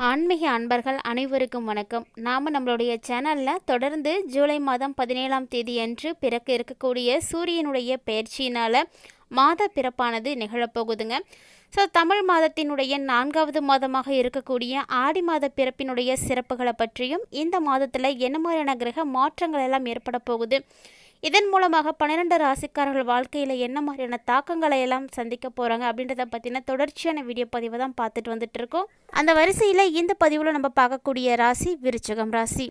ஆன்மீக அன்பர்கள் அனைவருக்கும் வணக்கம். நாம் நம்மளுடைய சேனலில் தொடர்ந்து ஜூலை மாதம் பதினேழாம் தேதி அன்று பிறக்க இருக்கக்கூடிய சூரியனுடைய பயிற்சியினால் மாத பிறப்பானது நிகழப்போகுதுங்க ஸோ தமிழ் மாதத்தினுடைய நான்காவது மாதமாக இருக்கக்கூடிய ஆடி மாத பிறப்பினுடைய சிறப்புகளை பற்றியும் இந்த மாதத்தில் என்ன மாதிரியான கிரக மாற்றங்கள் எல்லாம் ஏற்பட போகுது இதன் மூலமாக பன்னிரெண்டு ராசிக்காரர்கள் வாழ்க்கையில் என்ன மாதிரியான தாக்கங்களை எல்லாம் சந்திக்க போகிறாங்க அப்படின்றத பற்றின தொடர்ச்சியான வீடியோ பதிவை தான் பார்த்துட்டு வந்துட்டு இருக்கோம் அந்த வரிசையில் இந்த பதிவில் நம்ம பார்க்கக்கூடிய ராசி விருச்சகம் ராசி.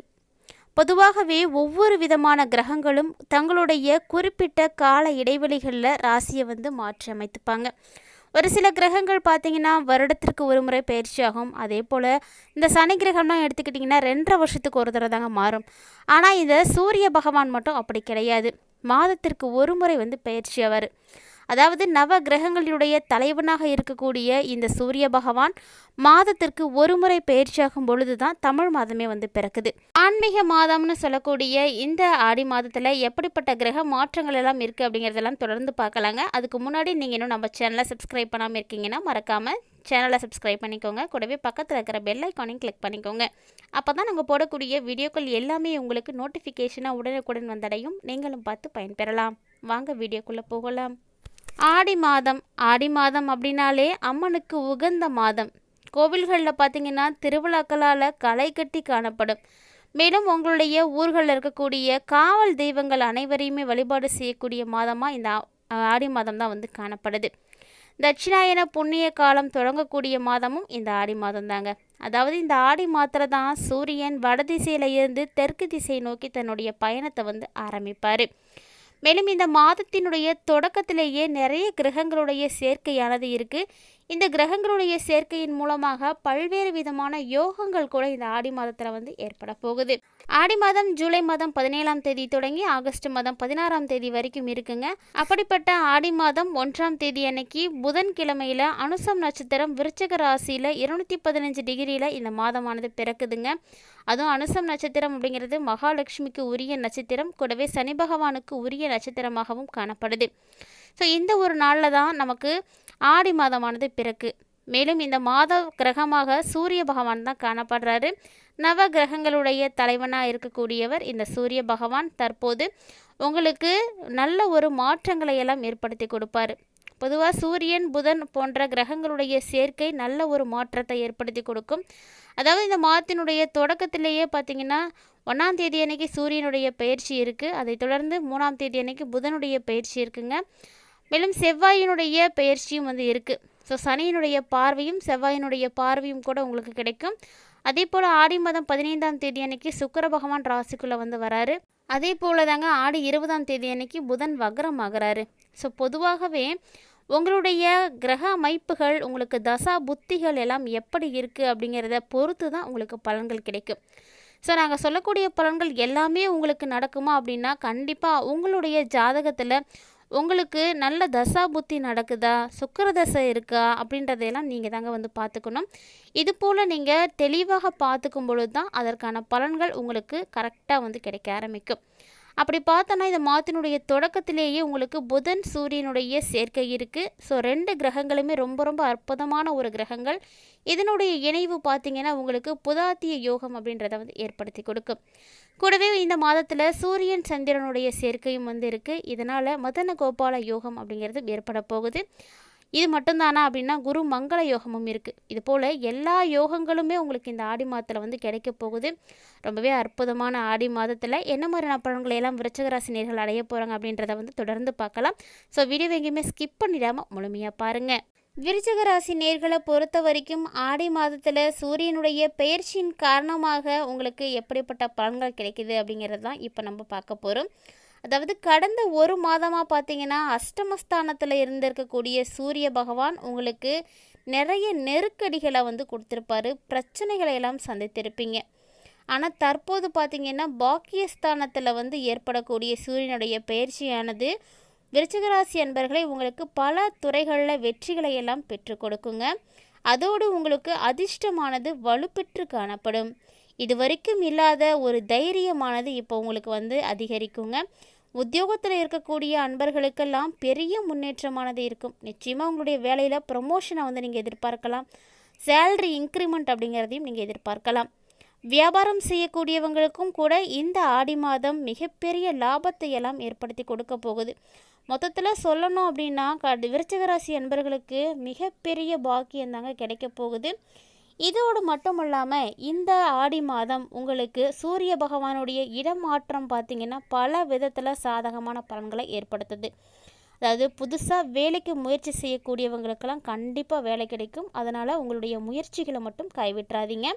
பொதுவாகவே ஒவ்வொரு விதமான கிரகங்களும் தங்களுடைய குறிப்பிட்ட கால இடைவெளிகளில் ராசியை வந்து மாற்றி அமைத்துப்பாங்க ஒரு சில கிரகங்கள் பார்த்தீங்கன்னா வருடத்திற்கு ஒரு முறை பயிற்சியாகும் அதே போல் இந்த சனி கிரகம்லாம் எடுத்துக்கிட்டிங்கன்னா ரெண்டரை வருஷத்துக்கு ஒரு தடவை தாங்க மாறும். ஆனால் இதை சூரிய பகவான் மட்டும் அப்படி கிடையாது. மாதத்திற்கு ஒரு முறை வந்து பயிற்சி ஆவார் அதாவது நவ கிரகங்களுடைய தலைவனாக இருக்கக்கூடிய இந்த சூரிய பகவான் மாதத்திற்கு ஒரு முறை பயிற்சியாகும் பொழுது தான் தமிழ் மாதமே வந்து பிறக்குது. ஆன்மீக மாதம்னு சொல்லக்கூடிய இந்த ஆடி மாதத்தில் எப்படிப்பட்ட கிரக மாற்றங்கள் எல்லாம் இருக்குது அப்படிங்கிறதெல்லாம் தொடர்ந்து பார்க்கலாங்க. அதுக்கு முன்னாடி நீங்கள் இன்னும் நம்ம சேனலை சப்ஸ்கிரைப் பண்ணாமல் இருக்கீங்கன்னா மறக்காமல் சேனலை சப்ஸ்கிரைப் பண்ணிக்கோங்க. கூடவே பக்கத்தில் இருக்கிற பெல் ஐக்கானையும் கிளிக் பண்ணிக்கோங்க. அப்போ தான் நாங்கள் போடக்கூடிய வீடியோக்கள் எல்லாமே உங்களுக்கு நோட்டிஃபிகேஷனாக உடனுக்குடன் வந்தடையும். நீங்களும் பார்த்து பயன்பெறலாம். வாங்க வீடியோக்குள்ளே போகலாம். ஆடி மாதம் ஆடி மாதம் அப்படின்னாலே அம்மனுக்கு உகந்த மாதம். கோவில்களில் பார்த்தீங்கன்னா திருவிழாக்களால் களை கட்டி காணப்படும். மேலும் உங்களுடைய ஊர்களில் இருக்கக்கூடிய காவல் தெய்வங்கள் அனைவரையுமே வழிபாடு செய்யக்கூடிய மாதமாக இந்த ஆ- ஆடி மாதம் தான் வந்து காணப்படுது. தட்சிணாயன புண்ணிய காலம் தொடங்கக்கூடிய மாதமும் இந்த ஆடி மாதம் தாங்க. அதாவது இந்த ஆடி மாதத்தில் தான் சூரியன் வடதிசையில இருந்து தெற்கு திசை நோக்கி தன்னுடைய பயணத்தை வந்து ஆரம்பிப்பார். மேலும் இந்த மாதத்தினுடைய தொடக்கத்திலேயே நிறைய கிரகங்களுடைய சேர்க்கையானது இருக்குது இந்த கிரகங்களுடைய சேர்க்கையின் மூலமாக பல்வேறு விதமான யோகங்கள் கூட இந்த ஆடி மாதத்தில் வந்து ஏற்பட போகுது. ஆடி மாதம் ஜூலை மாதம் பதினேழாம் தேதி தொடங்கி ஆகஸ்ட் மாதம் பதினாறாம் தேதி வரைக்கும் இருக்குங்க. அப்படிப்பட்ட ஆடி மாதம் ஒன்றாம் தேதி அன்னைக்கு புதன்கிழமையில அனுசம் நட்சத்திரம் விருச்சக ராசியில் இருநூத்தி பதினஞ்சு டிகிரியில் இந்த மாதமானது பிறக்குதுங்க. அதுவும் அனுசம் நட்சத்திரம் அப்படிங்கிறது மகாலட்சுமிக்கு உரிய நட்சத்திரம் கூடவே சனி பகவானுக்கு உரிய நட்சத்திரமாகவும் காணப்படுது. ஸோ இந்த ஒரு நாளில் தான் நமக்கு ஆடி மாதமானது பிறக்கு மேலும் இந்த மாத கிரகமாக சூரிய பகவான் தான் காணப்படுறாரு. நவ கிரகங்களுடைய தலைவனாக இருக்கக்கூடியவர் இந்த சூரிய பகவான். தற்போது உங்களுக்கு நல்ல ஒரு மாற்றங்களை எல்லாம் ஏற்படுத்தி கொடுப்பாரு. பொதுவாக சூரியன் புதன் போன்ற கிரகங்களுடைய சேர்க்கை நல்ல ஒரு மாற்றத்தை ஏற்படுத்தி கொடுக்கும். அதாவது இந்த மாதத்தினுடைய தொடக்கத்திலேயே பார்த்தீங்கன்னா ஒன்றாம் தேதி அன்னைக்கு சூரியனுடைய பயிற்சி இருக்குது அதைத் தொடர்ந்து மூணாம் தேதி அன்னைக்கு புதனுடைய பயிற்சி இருக்குங்க. மேலும் செவ்வாயினுடைய பெயர்ச்சியும் வந்து இருக்குது ஸோ சனியினுடைய பார்வையும் செவ்வாயினுடைய பார்வையும் கூட உங்களுக்கு கிடைக்கும். அதே போல் ஆடி மாதம் பதினைந்தாம் தேதி அன்னைக்கு சுக்கர பகவான் ராசிக்குள்ளே வந்து வராரு. அதே போல் தாங்க ஆடி இருபதாம் தேதி அன்னைக்கு புதன் வக்ரம் ஆகுறாரு ஸோ பொதுவாகவே உங்களுடைய கிரக அமைப்புகள் உங்களுக்கு தசா புத்திகள் எல்லாம் எப்படி இருக்குது அப்படிங்கிறத பொறுத்து தான் உங்களுக்கு பலன்கள் கிடைக்கும். ஸோ நாங்கள் சொல்லக்கூடிய பலன்கள் எல்லாமே உங்களுக்கு நடக்குமா அப்படின்னா கண்டிப்பாக உங்களுடைய ஜாதகத்தில் உங்களுக்கு நல்ல தசா புத்தி நடக்குதா? சுக்கர தசை இருக்கா? அப்படின்றதையெல்லாம் நீங்கள் தாங்க வந்து பார்த்துக்கணும். இது போல் நீங்கள் தெளிவாக பார்த்துக்கும் பொழுது தான் அதற்கான பலன்கள் உங்களுக்கு கரெக்டாக வந்து கிடைக்க ஆரம்பிக்கும். அப்படி பார்த்தோன்னா இந்த மாதத்தினுடைய தொடக்கத்திலேயே உங்களுக்கு புதன் சூரியனுடைய சேர்க்கை இருக்குது ஸோ ரெண்டு கிரகங்களுமே ரொம்ப ரொம்ப அற்புதமான ஒரு கிரகங்கள். இதனுடைய இணைவு பார்த்தீங்கன்னா உங்களுக்கு புதாத்திய யோகம் அப்படின்றத வந்து ஏற்படுத்தி கொடுக்கும். கூடவே இந்த மாதத்தில் சூரியன் சந்திரனுடைய சேர்க்கையும் வந்து இருக்குது இதனால் மதன கோபால யோகம் அப்படிங்கிறது ஏற்பட போகுது. இது மட்டும்தானா அப்படின்னா குரு மங்கள யோகமும் இருக்குது இது போல் எல்லா யோகங்களுமே உங்களுக்கு இந்த ஆடி மாதத்தில் வந்து கிடைக்க போகுது. ரொம்பவே அற்புதமான ஆடி மாதத்தில் என்ன மாதிரியான பழங்களை எல்லாம் விருச்சகராசினியர்கள் நேர்கள் அடைய போகிறாங்க அப்படின்றத வந்து தொடர்ந்து பார்க்கலாம். ஸோ வீடியோ எங்கேயுமே ஸ்கிப் பண்ணிடாமல் முழுமையாக பாருங்கள் விருச்சக ராசி நேர்களை பொறுத்த வரைக்கும் ஆடி மாதத்தில் சூரியனுடைய பெயர்ச்சியின் காரணமாக உங்களுக்கு எப்படிப்பட்ட பலன்கள் கிடைக்குது அப்படிங்கிறது தான் இப்போ நம்ம பார்க்க போகிறோம் அதாவது கடந்த ஒரு மாதமாக பார்த்தீங்கன்னா அஷ்டமஸ்தானத்தில் இருந்திருக்கக்கூடிய சூரிய பகவான் உங்களுக்கு நிறைய நெருக்கடிகளை வந்து கொடுத்துருப்பாரு. பிரச்சனைகளை எல்லாம் சந்தித்திருப்பீங்க. ஆனால் தற்போது பார்த்தீங்கன்னா பாக்கியஸ்தானத்தில் வந்து ஏற்படக்கூடிய சூரியனுடைய பயிற்சியானது விருச்சிகராசி அன்பர்களை உங்களுக்கு பல துறைகளில் வெற்றிகளை எல்லாம் பெற்று கொடுக்குங்க. அதோடு உங்களுக்கு அதிர்ஷ்டமானது வலுப்பெற்று காணப்படும். இது வரைக்கும் இல்லாத ஒரு தைரியமானது இப்போ உங்களுக்கு வந்து அதிகரிக்குங்க. உத்தியோகத்தில் இருக்கக்கூடிய அன்பர்களுக்கெல்லாம் பெரிய முன்னேற்றமானது இருக்கும். நிச்சயமாக உங்களுடைய வேலையில் ப்ரமோஷனை வந்து நீங்கள் எதிர்பார்க்கலாம். சேலரி இன்க்ரிமெண்ட் அப்படிங்கிறதையும் நீங்கள் எதிர்பார்க்கலாம். வியாபாரம் செய்யக்கூடியவங்களுக்கும் கூட இந்த ஆடி மாதம் மிகப்பெரிய லாபத்தை எல்லாம் ஏற்படுத்தி கொடுக்க போகுது. மொத்தத்தில் சொல்லணும் அப்படின்னா க விருச்சிக அன்பர்களுக்கு மிகப்பெரிய பாக்கியம் தாங்க கிடைக்க போகுது. இதோடு மட்டும் இல்லாமல் இந்த ஆடி மாதம் உங்களுக்கு சூரிய பகவானுடைய இடமாற்றம் பார்த்திங்கன்னா பல விதத்தில் சாதகமான பலன்களை ஏற்படுத்துது. அதாவது புதுசாக வேலைக்கு முயற்சி செய்யக்கூடியவங்களுக்கெல்லாம் கண்டிப்பாக வேலை கிடைக்கும். அதனால் உங்களுடைய முயற்சிகளை மட்டும் கைவிட்டுறாதீங்க.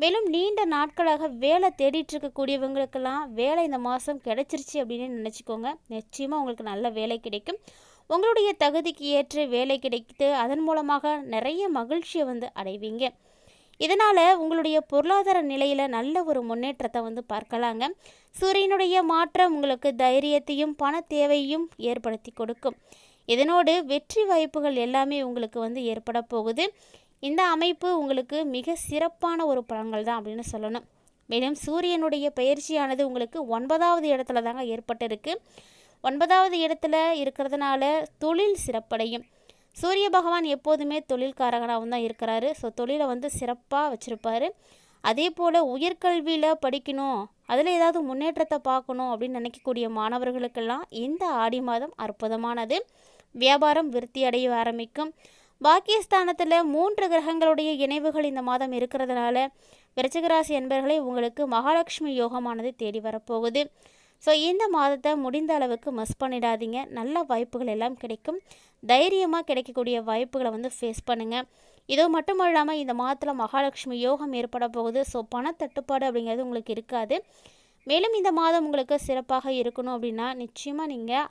மேலும் நீண்ட நாட்களாக வேலை தேடிட்டு இருக்கக்கூடியவங்களுக்கெல்லாம் வேலை இந்த மாதம் கிடைச்சிருச்சு அப்படின்னு நினச்சிக்கோங்க. நிச்சயமாக உங்களுக்கு நல்ல வேலை கிடைக்கும். உங்களுடைய தகுதிக்கு ஏற்ற வேலை கிடைத்து அதன் மூலமாக நிறைய மகிழ்ச்சியை வந்து அடைவீங்க. இதனால் உங்களுடைய பொருளாதார நிலையில் நல்ல ஒரு முன்னேற்றத்தை வந்து பார்க்கலாங்க. சூரியனுடைய மாற்றம் உங்களுக்கு தைரியத்தையும் பண தேவையும் ஏற்படுத்தி கொடுக்கும். இதனோடு வெற்றி வாய்ப்புகள் எல்லாமே உங்களுக்கு வந்து ஏற்பட போகுது. இந்த அமைப்பு உங்களுக்கு மிக சிறப்பான ஒரு பலன்கள் தான் அப்படின்னு சொல்லணும். மேலும் சூரியனுடைய பயிற்சியானது உங்களுக்கு ஒன்பதாவது இடத்துல தாங்க ஏற்பட்டிருக்கு. ஒன்பதாவது இடத்துல இருக்கிறதுனால தொழில் சிறப்படையும். சூரிய பகவான் எப்போதுமே தொழில்காரகனாகவும் தான் இருக்கிறாரு. ஸோ தொழிலை வந்து சிறப்பாக வச்சுருப்பார். அதே போல் உயர்கல்வியில் படிக்கணும். அதில் ஏதாவது முன்னேற்றத்தை பார்க்கணும் அப்படின்னு நினைக்கக்கூடிய மாணவர்களுக்கெல்லாம் இந்த ஆடி மாதம் அற்புதமானது. வியாபாரம் விருத்தி அடைய ஆரம்பிக்கும். பாக்கியஸ்தானத்தில் மூன்று கிரகங்களுடைய இணைவுகள் இந்த மாதம் இருக்கிறதுனால விருச்சிகராசி என்பர்களை உங்களுக்கு மகாலட்சுமி யோகமானது தேடி வரப்போகுது. ஸோ இந்த மாதத்தை முடிந்த அளவுக்கு மிஸ் பண்ணிடாதீங்க. நல்ல வாய்ப்புகள் எல்லாம் கிடைக்கும். தைரியமாக கிடைக்கக்கூடிய வாய்ப்புகளை வந்து ஃபேஸ் பண்ணுங்கள் இது மட்டும் இல்லாமல் இந்த மாதத்தில் மகாலட்சுமி யோகம் ஏற்பட போகுது. ஸோ பணத்தட்டுப்பாடு அப்படிங்கிறது உங்களுக்கு இருக்காது. மேலும் இந்த மாதம் உங்களுக்கு சிறப்பாக இருக்கணும் அப்படின்னா நிச்சயமாக நீங்கள்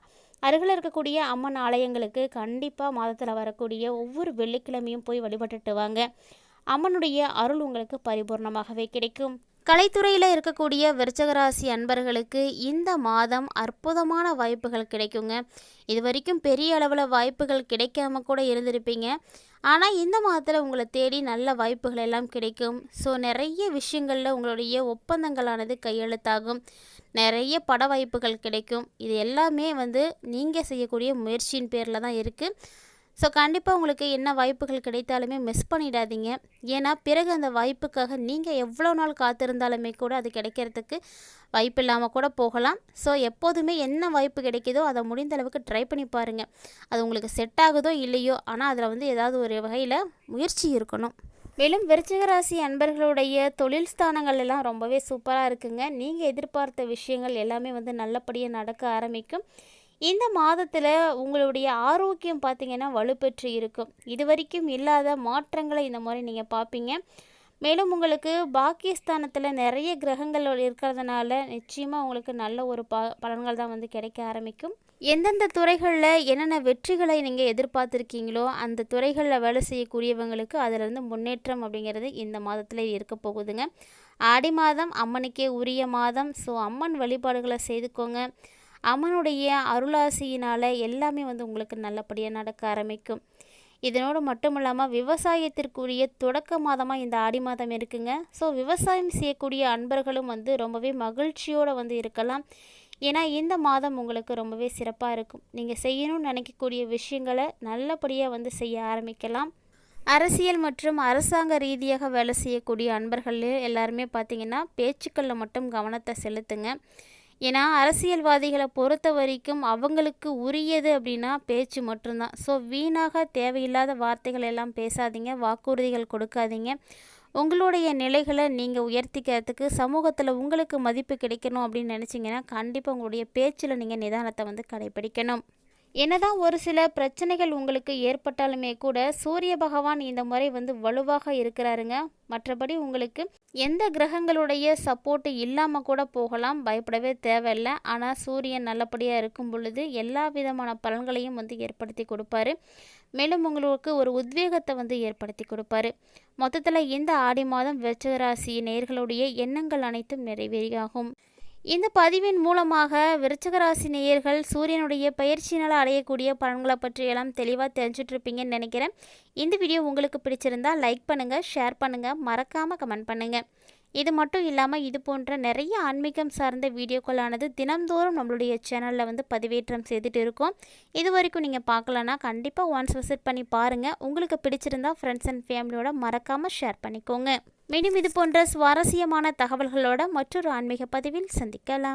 அருகில் இருக்கக்கூடிய அம்மன் ஆலயங்களுக்கு கண்டிப்பாக மாதத்தில் வரக்கூடிய ஒவ்வொரு வெள்ளிக்கிழமையும் போய் வழிபட்டுட்டு வாங்க. அம்மனுடைய அருள் உங்களுக்கு பரிபூர்ணமாகவே கிடைக்கும். கலைத்துறையில் இருக்கக்கூடிய விருச்சகராசி அன்பர்களுக்கு இந்த மாதம் அற்புதமான வாய்ப்புகள் கிடைக்குங்க. இது வரைக்கும் பெரிய அளவில் வாய்ப்புகள் கிடைக்காம கூட இருந்திருப்பீங்க. ஆனால் இந்த மாதத்தில் உங்களை தேடி நல்ல வாய்ப்புகள் எல்லாம் கிடைக்கும். ஸோ நிறைய விஷயங்களில் உங்களுடைய ஒப்பந்தங்களானது கையெழுத்தாகும். நிறைய பட வாய்ப்புகள் கிடைக்கும். இது எல்லாமே வந்து நீங்கள் செய்யக்கூடிய முயற்சியின் பேரில் தான் இருக்குது ஸோ கண்டிப்பாக உங்களுக்கு என்ன வாய்ப்புகள் கிடைத்தாலுமே மிஸ் பண்ணிடாதீங்க. ஏன்னா பிறகு அந்த வாய்ப்புக்காக நீங்கள் எவ்வளோ நாள் காத்திருந்தாலுமே கூட அது கிடைக்கிறதுக்கு வாய்ப்பு இல்லாமல் கூட போகலாம். ஸோ எப்போதுமே என்ன வாய்ப்பு கிடைக்குதோ அதை முடிந்த அளவுக்கு ட்ரை பண்ணி பாருங்கள் அது உங்களுக்கு செட் ஆகுதோ இல்லையோ ஆனால் அதில் வந்து ஏதாவது ஒரு வகையில் முயற்சி இருக்கணும். மேலும் விருச்சிகராசி அன்பர்களுடைய தொழில் ஸ்தானங்கள் எல்லாம் ரொம்பவே சூப்பராக இருக்குங்க. நீங்கள் எதிர்பார்த்த விஷயங்கள் எல்லாமே வந்து நல்லபடியாக நடக்க ஆரம்பிக்கும். இந்த மாதத்தில் உங்களுடைய ஆரோக்கியம் பார்த்திங்கன்னா வலுப்பெற்று இருக்கும். இது வரைக்கும் இல்லாத மாற்றங்களை இந்த மாதிரி நீங்கள் பார்ப்பீங்க மேலும் உங்களுக்கு பாக்கியஸ்தானத்தில் நிறைய கிரகங்கள் இருக்கிறதுனால நிச்சயமாக உங்களுக்கு நல்ல ஒரு ப பலன்கள் தான் வந்து கிடைக்க ஆரம்பிக்கும். எந்தெந்த துறைகளில் என்னென்ன வெற்றிகளை நீங்கள் எதிர்பார்த்துருக்கீங்களோ அந்த துறைகளில் வேலை செய்யக்கூடியவங்களுக்கு அதிலிருந்து முன்னேற்றம் அப்படிங்கிறது இந்த மாதத்தில் இருக்க போகுதுங்க. ஆடி மாதம் அம்மனுக்கே உரிய மாதம். ஸோ அம்மன் வழிபாடுகளை செய்துக்கோங்க. அம்மனுடைய அருளாசியினால் எல்லாமே வந்து உங்களுக்கு நல்லபடியாக நடக்க ஆரம்பிக்கும். இதனோடு மட்டும் இல்லாமல் விவசாயத்திற்குரிய தொடக்க மாதமாக இந்த ஆடி மாதம் இருக்குங்க. ஸோ விவசாயம் செய்யக்கூடிய அன்பர்களும் வந்து ரொம்பவே மகிழ்ச்சியோடு வந்து இருக்கலாம். ஏன்னா இந்த மாதம் உங்களுக்கு ரொம்பவே சிறப்பாக இருக்கும். நீங்கள் செய்யணும்னு நினைக்கக்கூடிய விஷயங்களை நல்லபடியாக வந்து செய்ய ஆரம்பிக்கலாம். அரசியல் மற்றும் அரசாங்க ரீதியாக வேலை செய்யக்கூடிய அன்பர்கள் எல்லாருமே பார்த்திங்கன்னா பேச்சுக்களில் மட்டும் கவனத்தை செலுத்துங்க. ஏன்னா அரசியல்வாதிகளை பொறுத்த வரைக்கும் அவங்களுக்கு உரியது அப்படின்னா பேச்சு மட்டும்தான். ஸோ வீணாக தேவையில்லாத வார்த்தைகள் எல்லாம் பேசாதீங்க வாக்குறுதிகள் கொடுக்காதீங்க. உங்களுடைய நிலைகளை நீங்கள் உயர்த்திக்கிறதுக்கு சமூகத்தில் உங்களுக்கு மதிப்பு கிடைக்கணும் அப்படின்னு நினச்சிங்கன்னா கண்டிப்பாக உங்களுடைய பேச்சில் நீங்கள் நிதானத்தை வந்து கடைபிடிக்கணும். என்னதான் ஒரு சில பிரச்சனைகள் உங்களுக்கு ஏற்பட்டாலுமே கூட சூரிய பகவான் இந்த முறை வந்து வலுவாக இருக்கிறாருங்க. மற்றபடி உங்களுக்கு எந்த கிரகங்களுடைய சப்போர்ட்டு இல்லாமல் கூட போகலாம் பயப்படவே தேவையில்லை. ஆனால் சூரியன் நல்லபடியாக இருக்கும் பொழுது எல்லா விதமான பலன்களையும் வந்து ஏற்படுத்தி கொடுப்பாரு. மேலும் உங்களுக்கு ஒரு உத்வேகத்தை வந்து ஏற்படுத்தி கொடுப்பாரு. மொத்தத்தில் இந்த ஆடி மாதம் வெச்சராசி நேர்களுடைய எண்ணங்கள் அனைத்தும் நிறைவேறியாகும். இந்த பதிவின் மூலமாக விருச்சகராசி நேயர்கள் சூரியனுடைய பயிற்சியினால் அடையக்கூடிய பலன்களை பற்றியெல்லாம் தெளிவாக தெரிஞ்சிட்ருப்பீங்கன்னு நினைக்கிறேன். இந்த வீடியோ உங்களுக்கு பிடிச்சிருந்தால் லைக் பண்ணுங்கள் ஷேர் பண்ணுங்கள் மறக்காமல் கமெண்ட் பண்ணுங்கள் இது மட்டும் இல்லாமல் இது போன்ற நிறைய ஆன்மீகம் சார்ந்த வீடியோக்களானது தினம்தோறும் நம்மளுடைய சேனலில் வந்து பதிவேற்றம் செய்துட்டு இருக்கோம். இது வரைக்கும் நீங்கள் பார்க்கலன்னா கண்டிப்பாக ஒன்ஸ் விசிட் பண்ணி பாருங்கள் உங்களுக்கு பிடிச்சிருந்தா ஃப்ரெண்ட்ஸ் அண்ட் ஃபேமிலியோட மறக்காமல் ஷேர் பண்ணிக்கோங்க. மேலும் இது போன்ற சுவாரஸ்யமான தகவல்களோட மற்றொரு ஆன்மீக பதிவில் சந்திக்கலாம்.